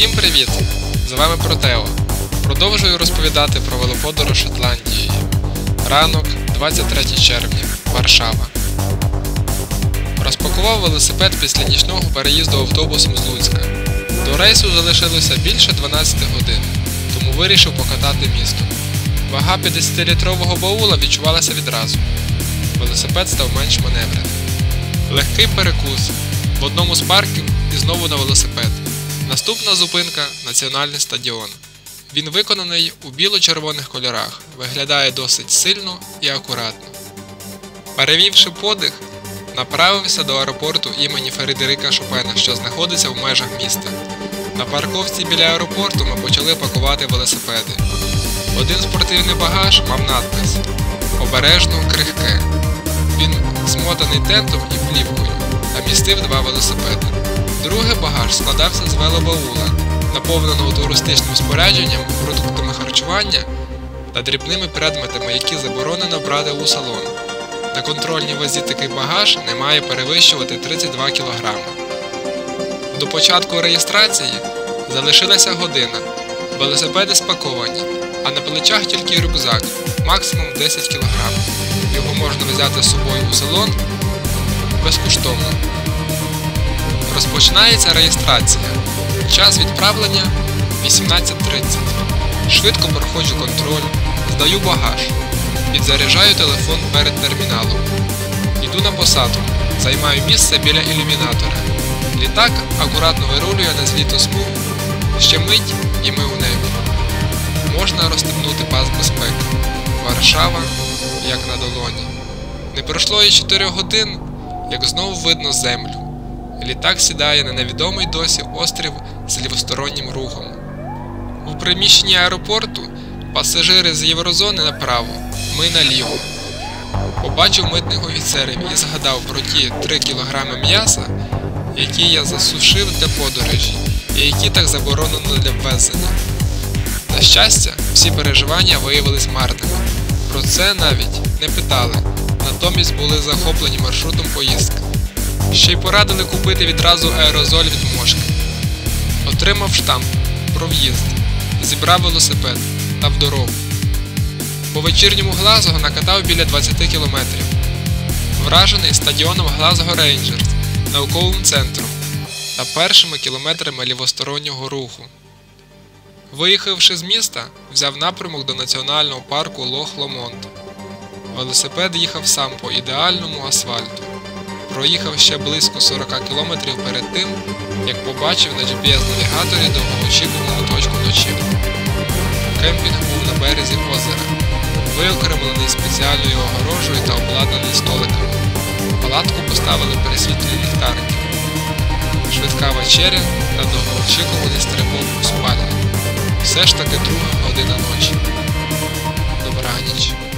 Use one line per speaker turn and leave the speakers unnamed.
Усім привіт! З вами Протео. Продовжую розповідати про велоподорож Шотландією. Ранок, 23 червня, Варшава. Розпакував велосипед після нічного переїзду автобусом з Луцька. До рейсу залишилося більше 12 годин, тому вирішив покатати місто. Вага 50-літрового баула відчувалася відразу. Велосипед став менш маневреним. Легкий перекус в одному з парків і знову на велосипед. Наступна зупинка національний стадіон. Він виконаний у біло-червоних кольорах, виглядає досить сильно і акуратно. Перевівши подих, направився до аеропорту імені Фредерика Шопена, що знаходиться в межах міста. На парковці біля аеропорту ми почали пакувати велосипеди. Один спортивний багаж мав надпис Обережно крихке. Він змотаний тентом і плівкою та містив два велосипеди. Другий багаж складався з велобаула, наповненого туристичним спорядженням, продуктами харчування та дрібними предметами, які заборонено брати у салон. На контрольній вазі такий багаж не має перевищувати 32 кг. До початку реєстрації залишилася година. Велосипеди спаковані, а на плечах тільки рюкзак, максимум 10 кг. Його можна взяти з собою у салон безкоштовно. Розпочинається реєстрація. Час відправлення 18.30. Швидко проходжу контроль, здаю багаж, підзаряджаю телефон перед терміналом. Йду на посадку, займаю місце біля ілюмінатора. Літак акуратно вирулює на зліту смугу. Ще мить і ми у небі. Можна розстебнути пас безпеки. Варшава, як на долоні. Не пройшло і 4 годин, як знову видно землю. Літак сідає на невідомий досі острів з лівостороннім рухом. У приміщенні аеропорту пасажири з Єврозони направо, ми наліво. Побачив митних офіцерів і згадав про ті 3 кілограми м'яса, які я засушив для подорожі, і які так заборонено для ввезення. На щастя, всі переживання виявились марними. Про це навіть не питали, натомість були захоплені маршрутом поїздки. Ще й порадили купити відразу аерозоль від мошки. Отримав штамп про в'їзд, зібрав велосипед та в дорогу. По вечірньому Глазго накатав біля 20 кілометрів. Вражений стадіоном Глазго Рейнджерс, науковим центром та першими кілометрами лівостороннього руху. Виїхавши з міста, взяв напрямок до національного парку Лох Ломонт. Велосипед їхав сам по ідеальному асфальту. Проїхав ще близько 40 кілометрів перед тим, як побачив на GPS-навігаторі довгоочікувану точку ночівлі. Кемпінг був на березі озера, виокремлений спеціальною огорожею та обладнаний столиками. Палатку поставили при світлі ліхтарики. Швидка вечеря та довгоочікуваний стрибок у спальню. Все ж таки друга година ночі. Добраніч.